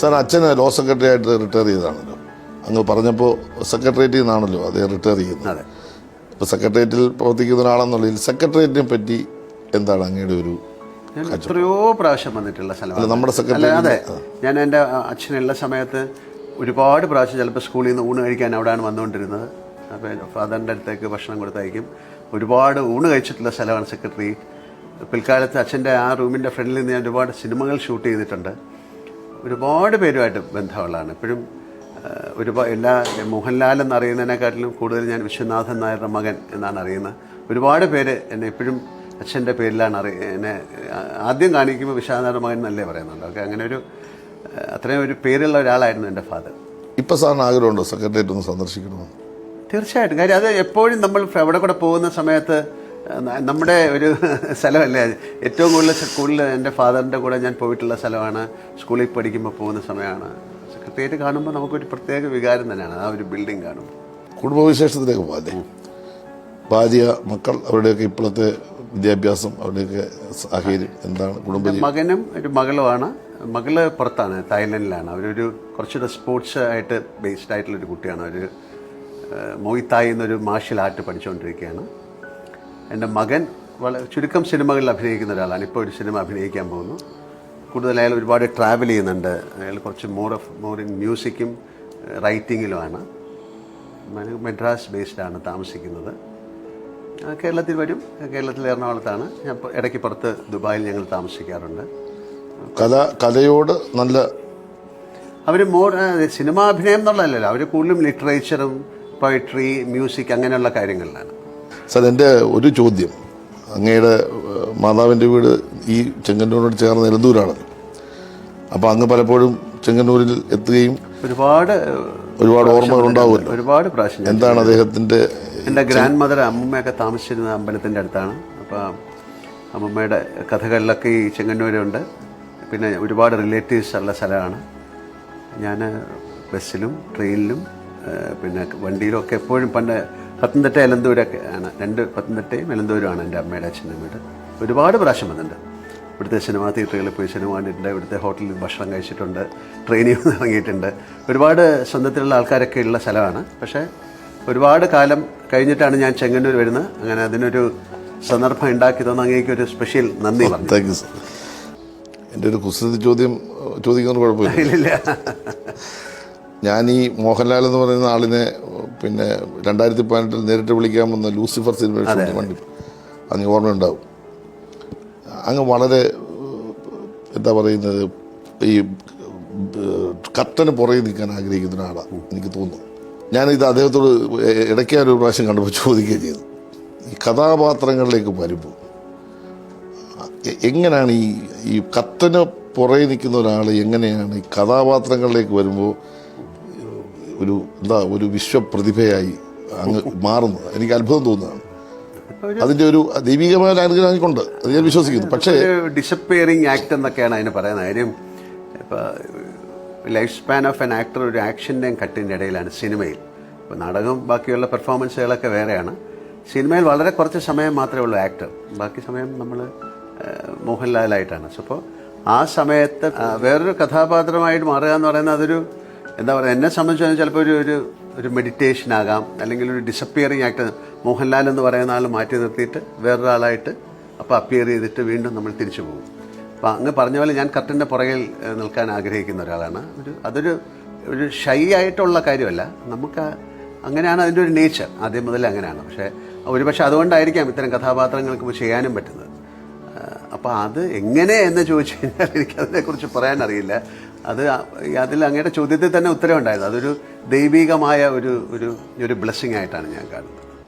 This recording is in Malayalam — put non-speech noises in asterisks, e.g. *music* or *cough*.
സാർ അച്ഛന് ലോ സെക്രട്ടറി ആയിട്ട് റിട്ടയർ ചെയ്തതാണല്ലോ. അങ്ങ് പറഞ്ഞപ്പോൾ സെക്രട്ടേറിയറ്റിൽ നിന്നാണല്ലോ അതെ റിട്ടയർ ചെയ്യുന്നത്. അതെ. ഇപ്പോൾ സെക്രട്ടേറിയറ്റിൽ പ്രവർത്തിക്കുന്ന ഒരാളെന്നുള്ളതിൽ സെക്രട്ടേറിയറ്റിനെ പറ്റി എന്താണ് അങ്ങയുടെ ഒരു എത്രയോ പ്രാവശ്യം വന്നിട്ടുള്ള സ്ഥലം സ്ഥലമാണ് നമ്മുടെ സെക്രട്ടറി അതെ. ഞാൻ എന്റെ അച്ഛനുള്ള സമയത്ത് ഒരുപാട് പ്രാവശ്യം ചിലപ്പോൾ സ്കൂളിൽ നിന്ന് ഊണ് കഴിക്കാൻ അവിടെയാണ് വന്നുകൊണ്ടിരുന്നത്. അപ്പോൾ ഫാദറിന്റെ അടുത്തേക്ക് ഭക്ഷണം കൊടുത്തയക്കും. ഒരുപാട് ഊണ് കഴിച്ചിട്ടുള്ള സ്ഥലമാണ് സെക്രട്ടറി പിൽക്കാലത്ത് അച്ഛന്റെ ആ റൂമിന്റെ ഫ്രണ്ടിൽ നിന്ന് ഞാൻ ഒരുപാട് സിനിമകൾ ഷൂട്ട് ചെയ്തിട്ടുണ്ട്. ഒരുപാട് പേരുമായിട്ട് ബന്ധമുള്ളതാണ്. ഇപ്പോഴും ഒരുപാട് എല്ലാ മോഹൻലാൽ എന്നറിയുന്നതിനെക്കാട്ടിലും കൂടുതൽ ഞാൻ വിശ്വനാഥൻ നായരുടെ മകൻ എന്നാണ് അറിയുന്നത്. ഒരുപാട് പേര് എന്നെ ഇപ്പോഴും അച്ഛന്റെ പേരിലാണ് അറി എന്നെ ആദ്യം കാണിക്കുമ്പോൾ വിശ്വനാഥന്റെ മകൻ എന്നല്ലേ പറയുന്നുണ്ട് ഓക്കെ അങ്ങനെ ഒരു അത്രയും ഒരു പേരുള്ള ഒരാളായിരുന്നു എന്റെ ഫാദർ. ഇപ്പം സാറിന് ആഗ്രഹമുണ്ടോ? സെക്രട്ടേറിയറ്റ് ഒന്ന് സന്ദർശിക്കണമെന്ന്? തീർച്ചയായിട്ടും. കാര്യം അത് എപ്പോഴും നമ്മൾ അവിടെ കൂടെ പോകുന്ന സമയത്ത് നമ്മുടെ ഒരു സ്ഥലമല്ലേ? ഏറ്റവും കൂടുതൽ സ്കൂളിൽ എന്റെ ഫാദറിന്റെ കൂടെ ഞാൻ പോയിട്ടുള്ള സ്ഥലമാണ്. സ്കൂളിൽ പഠിക്കുമ്പോൾ പോകുന്ന സമയമാണ്. കൃത്യമായിട്ട് കാണുമ്പോൾ നമുക്കൊരു പ്രത്യേക വികാരം തന്നെയാണ്. ആ ഒരു ബിൽഡിംഗ് കാണുമ്പോൾ കുടുംബവിശേഷത്തിലേക്ക് പോകാല്ലേ ഭാര്യ മക്കൾ അവരുടെയൊക്കെ ഇപ്പോഴത്തെ വിദ്യാഭ്യാസം അവരുടെയൊക്കെ സാഹചര്യം എന്താണ്? കുടുംബം മകനും ഒരു മകളുമാണ്. മകൾ പുറത്താണ് തായ്ലൻഡിലാണ്. അവരൊരു കുറച്ചുകൂടെ സ്പോർട്സ് ആയിട്ട് ബേസ്ഡ് ആയിട്ടുള്ളൊരു കുട്ടിയാണ്. അവർ മോയിത്തായി എന്നൊരു മാർഷ്യൽ ആർട്ട് പഠിച്ചുകൊണ്ടിരിക്കുകയാണ് എന്റെ മകൻ വളരെ ചുരുക്കം സിനിമകളിൽ അഭിനയിക്കുന്ന ഒരാളാണ്. ഇപ്പോൾ ഒരു സിനിമ അഭിനയിക്കാൻ പോകുന്നു. കൂടുതൽ അയാൾ ഒരുപാട് ട്രാവൽ ചെയ്യുന്നുണ്ട്. അയാൾ കുറച്ച് മോർ ഓഫ് മോർ ഇൻ മ്യൂസിക്കും റൈറ്റിങ്ങിലുമാണ് മെഡ്രാസ് ബേസ്ഡാണ് താമസിക്കുന്നത്. കേരളത്തിൽ വരും. കേരളത്തിൽ എറണാകുളത്താണ്. ഞാൻ ഇടയ്ക്ക് പുറത്ത് ദുബായിൽ ഞങ്ങൾ താമസിക്കാറുണ്ട്. കഥ കഥയോട് നല്ല അവർ മോർ സിനിമാഭിനയം എന്നുള്ളതല്ലല്ലോ. അവർ കൂടുതലും ലിറ്ററേച്ചറും പോയിട്രി മ്യൂസിക് അങ്ങനെയുള്ള കാര്യങ്ങളിലാണ്. സാർ എന്റെ ഒരു ചോദ്യം. അങ്ങയുടെ മാതാവിന്റെ വീട് ഈ ചെങ്ങന്നൂരിനോട് ചേർന്ന് നിലന്തൂരാണ് അപ്പോൾ അങ്ങ് പലപ്പോഴും ചെങ്ങന്നൂരിൽ എത്തുകയും ഒരുപാട് ഒരുപാട് ഓർമ്മകൾ ഉണ്ടാവുമല്ലോ. ഒരുപാട് പ്രാവശ്യം എന്താണ് അദ്ദേഹത്തിന്റെ എന്റെ ഗ്രാൻഡ് മദർ അമ്മമ്മയൊക്കെ താമസിച്ചിരുന്ന അമ്പലത്തിന്റെ അടുത്താണ്. അപ്പോൾ അമ്മമ്മയുടെ കഥകളിലൊക്കെ ഈ ചെങ്ങന്നൂരുണ്ട്. പിന്നെ ഒരുപാട് റിലേറ്റീവ്സ് ഉള്ള സ്ഥലമാണ്. ഞാൻ ബസ്സിലും ട്രെയിനിലും പിന്നെ വണ്ടിയിലും ഒക്കെ എപ്പോഴും പണ്ട് പത്തനംതിട്ട എലന്തൂരൊക്കെ ആണ്. രണ്ട് പത്തനംതിട്ടയും എലന്തൂരുമാണ് എന്റെ അമ്മയുടെ അച്ഛന്റെ വീട്. ഒരുപാട് പ്രാവശ്യം വന്നിട്ടുണ്ട്. ഇവിടുത്തെ സിനിമാ തിയേറ്ററുകളിൽ പോയി സിനിമ കണ്ടിട്ടുണ്ട്. ഇവിടുത്തെ ഹോട്ടലിൽ ഭക്ഷണം കഴിച്ചിട്ടുണ്ട്. *laughs* ട്രെയിനിൽ നിന്ന് ഇറങ്ങിയിട്ടുണ്ട് ഒരുപാട് സ്വന്തത്തിലുള്ള ആൾക്കാരൊക്കെ ഉള്ള സ്ഥലമാണ്. പക്ഷേ ഒരുപാട് കാലം കഴിഞ്ഞിട്ടാണ് ഞാൻ ചെങ്ങന്നൂർ വരുന്നത്. അങ്ങനെ അതിനൊരു സന്ദർഭം ഉണ്ടാക്കി തന്ന അങ്ങേക്ക് ഒരു സ്പെഷ്യൽ നന്ദി താങ്ക് യു സർ എന്റെ ഒരു കുസൃതി ചോദ്യം ഏഹ്, ചോദിക്കുന്നത് കുഴപ്പമില്ല ഞാൻ ഈ മോഹൻലാൽ എന്ന് പറയുന്ന ആളിനെ പിന്നെ രണ്ടായിരത്തി പതിനെട്ടിൽ നേരിട്ട് വിളിക്കാൻ വന്ന ലൂസിഫർ സിനിമ വണ്ടി. അങ്ങ് ഓർമ്മയുണ്ടാവും. അങ്ങ് വളരെ എന്താ പറയുന്നത് ഈ കത്തന് പുറകെ നിൽക്കാൻ ആഗ്രഹിക്കുന്ന ഒരാളാണ് എനിക്ക് തോന്നുന്നു. ഞാനിത് അദ്ദേഹത്തോട് ഇടയ്ക്ക് ഒരു പ്രാവശ്യം കണ്ടപ്പോൾ ചോദിക്കുകയും ചെയ്തു. ഈ കഥാപാത്രങ്ങളിലേക്ക് വരുമ്പോൾ എങ്ങനെയാണ് ഈ ഈ കത്തന് പുറകെ നിൽക്കുന്ന ഒരാൾ എങ്ങനെയാണ് ഈ കഥാപാത്രങ്ങളിലേക്ക് വരുമ്പോൾ ഒരു എന്താ ഒരു വിശ്വപ്രതിഭയായി അങ്ങ് മാറുന്നത് എനിക്ക് അത്ഭുതം തോന്നുന്നതാണ് അതിന്റെ ഒരു ദൈവികമായ ഒരു അനുഗ്രഹം എനിക്കുണ്ട്. അത് ഞാൻ വിശ്വസിക്കുന്നു. പക്ഷേ ഡിസപ്പിയറിംഗ് ആക്ട് എന്നൊക്കെയാണ് അതിന് പറയുന്നത് കാര്യം. ഇപ്പോൾ life span of an actor ഒരു ആക്ഷന്റെയും കട്ടിന്റെ ഇടയിലാണ് സിനിമയിൽ. ഇപ്പോൾ നാടകം ബാക്കിയുള്ള പെർഫോമൻസുകളൊക്കെ വേറെയാണ്. സിനിമയിൽ വളരെ കുറച്ച് സമയം മാത്രമേ ഉള്ളൂ ആക്ടർ ബാക്കി സമയം നമ്മൾ മോഹൻലാലായിട്ടാണ്. സോ അപ്പോൾ ആ സമയത്ത് വേറൊരു കഥാപാത്രമായിട്ട് മാറുക എന്ന് പറയുന്നത് അതൊരു എന്താ പറയുക എന്നെ സംബന്ധിച്ച് ചിലപ്പോൾ ഒരു ഒരു ഒരു മെഡിറ്റേഷൻ ആകാം അല്ലെങ്കിൽ ഒരു ഡിസപ്പിയറിങ് ആക്ട് മോഹൻലാൽ എന്ന് പറയുന്ന ആൾ മാറ്റി നിർത്തിയിട്ട് വേറൊരാളായിട്ട് അപ്പോൾ അപ്പിയർ ചെയ്തിട്ട് വീണ്ടും നമ്മൾ തിരിച്ചു പോകും. അപ്പോൾ അങ്ങ് പറഞ്ഞ പോലെ ഞാൻ കർട്ടന്റെ പുറകിൽ നിൽക്കാൻ ആഗ്രഹിക്കുന്ന ഒരാളാണ്. ഒരു അതൊരു ഒരു ഷൈ ആയിട്ടുള്ള കാര്യമല്ല. നമുക്ക് അങ്ങനെയാണ് അതിന്റെ ഒരു നേച്ചർ ആദ്യം മുതൽ അങ്ങനെയാണ്. പക്ഷേ ഒരുപക്ഷെ അതുകൊണ്ടായിരിക്കാം ഇത്തരം കഥാപാത്രങ്ങൾക്ക് ചെയ്യാനും പറ്റുന്നത്. അപ്പോൾ അത് എങ്ങനെ എന്ന് ചോദിച്ചു കഴിഞ്ഞാൽ എനിക്ക് അതിനെക്കുറിച്ച് പറയാൻ അറിയില്ല. അത് അതിൽ അങ്ങയുടെ ചോദ്യത്തിൽ തന്നെ ഉത്തരവുണ്ടായിരുന്നു അതൊരു ദൈവികമായ ഒരു ഒരു ഒരു ബ്ലെസ്സിങ് ആയിട്ടാണ് ഞാൻ കാണുന്നത്.